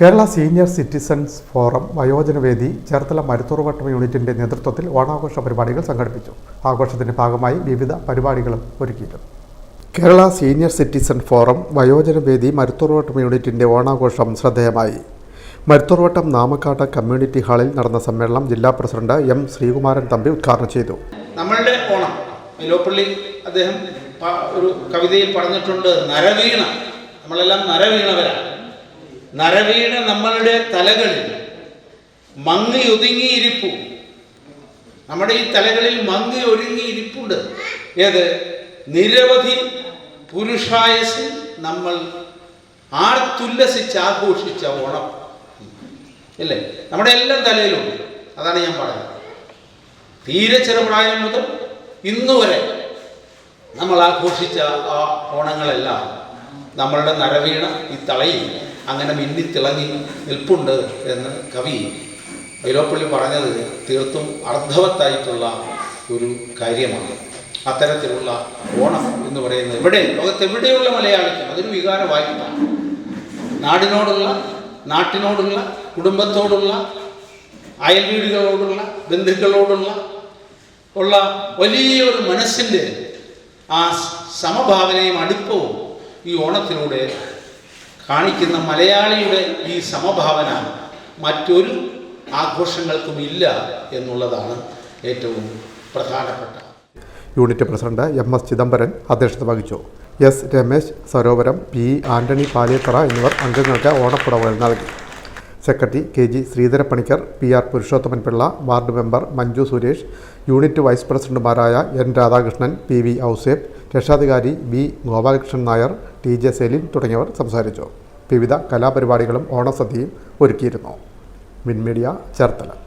Kerala senior citizens forum വയോജനവേദി ചേർത്തല മരുത്തുറവട്ടം യൂണിറ്റിന്റെ നേതൃത്വത്തിൽ ഓണാഘോഷ പരിപാടികൾ സംഘടിപ്പിച്ചു. ആഘോഷത്തിന്റെ ഭാഗമായി വിവിധ പരിപാടികളും ഒരുക്കിയിരുന്നു കേരള സീനിയർ സിറ്റിസൺ ഫോറം വയോജനവേദി മരുത്തുറവട്ടം യൂണിറ്റിന്റെ ഓണാഘോഷം ശ്രദ്ധേയമായി. മരുത്തുറവട്ടം നാമക്കാട്ട കമ്മ്യൂണിറ്റി ഹാളിൽ നടന്ന സമ്മേളനം ജില്ലാ പ്രസിഡന്റ് എം ശ്രീകുമാരൻ തമ്പി ഉദ്ഘാടനം ചെയ്തു. നമ്മളുടെ ഓണം മേലോപ്പള്ളി അദ്ദേഹം ഒരു കവിതയിൽ പറഞ്ഞിട്ടുണ്ട് നരവീണ. നമ്മളെല്ലാം നരവീണവരാണ്. നരവീണ നമ്മളുടെ തലകളിൽ മങ്ങി ഒതുങ്ങിയിരിപ്പു. നമ്മുടെ ഈ തലകളിൽ മങ്ങി ഒരുങ്ങിയിരിപ്പുണ്ട് ഏത്? നിരവധി പുരുഷായസിൽ നമ്മൾ ആർത്തുല്ലസിച്ച് ആഘോഷിച്ച ഓണം. അല്ലേ നമ്മുടെ എല്ലാം തലയിലുണ്ട് അതാണ് ഞാൻ പറയുന്നത് തീരെ ചെറുപ്രായം മുതൽ ഇന്നു വരെ നമ്മൾ ആഘോഷിച്ച ആ ഓണങ്ങളെല്ലാം നമ്മളുടെ നരവീണ ഈ തളയിൽ അങ്ങനെ മിന്നി തിളങ്ങി നിൽപ്പുണ്ട് എന്ന് കവി വൈലോപ്പള്ളി പറഞ്ഞത് തീർത്തും അർത്ഥവത്തായിട്ടുള്ള ഒരു കാര്യമാണ്. അത്തരത്തിലുള്ള ഓണം എന്ന് പറയുന്നത് എവിടെ ലോകത്തെവിടെയുള്ള മലയാളിക്കും അതൊരു വികാരമായിട്ടാണ് നാടിനോടുള്ള നാട്ടിനോടുള്ള കുടുംബത്തോടുള്ള അയൽ വീടുകളോടുള്ള ബന്ധുക്കളോടുള്ള ഉള്ള വലിയൊരു മനസ്സിന്റെ ആ സമഭാവനയും അടുപ്പവും ഈ ഓണത്തിലൂടെ കാണിക്കുന്ന മലയാളിയുടെ ഈ സമഭാവന മറ്റൊരു ആഘോഷങ്ങൾക്കും ഇല്ല എന്നുള്ളതാണ് ഏറ്റവും പ്രധാനപ്പെട്ട. Unit president M S Chidambaran അധ്യക്ഷത വഹിച്ചു. എസ് രമേശ് സരോവരം പി ആന്റണി പാലിയത്തറ എന്നിവർ അംഗങ്ങൾക്ക് ഓണപ്പുടവകൾ നൽകി. Secretary K G Sreedharapanicker P R Purushothaman Pillai ward member Manju Suresh unit vice പ്രസിഡന്റുമാരായ N Radhakrishnan P V Ouseph രക്ഷാധികാരി V. Gopalakrishnan Nair T. J. Celine തുടങ്ങിയവർ സംസാരിച്ചു. വിവിധ കലാപരിപാടികളും ഓണസദ്യയും ഒരുക്കിയിരുന്നു. മിൻമീഡിയ ചേർത്തല.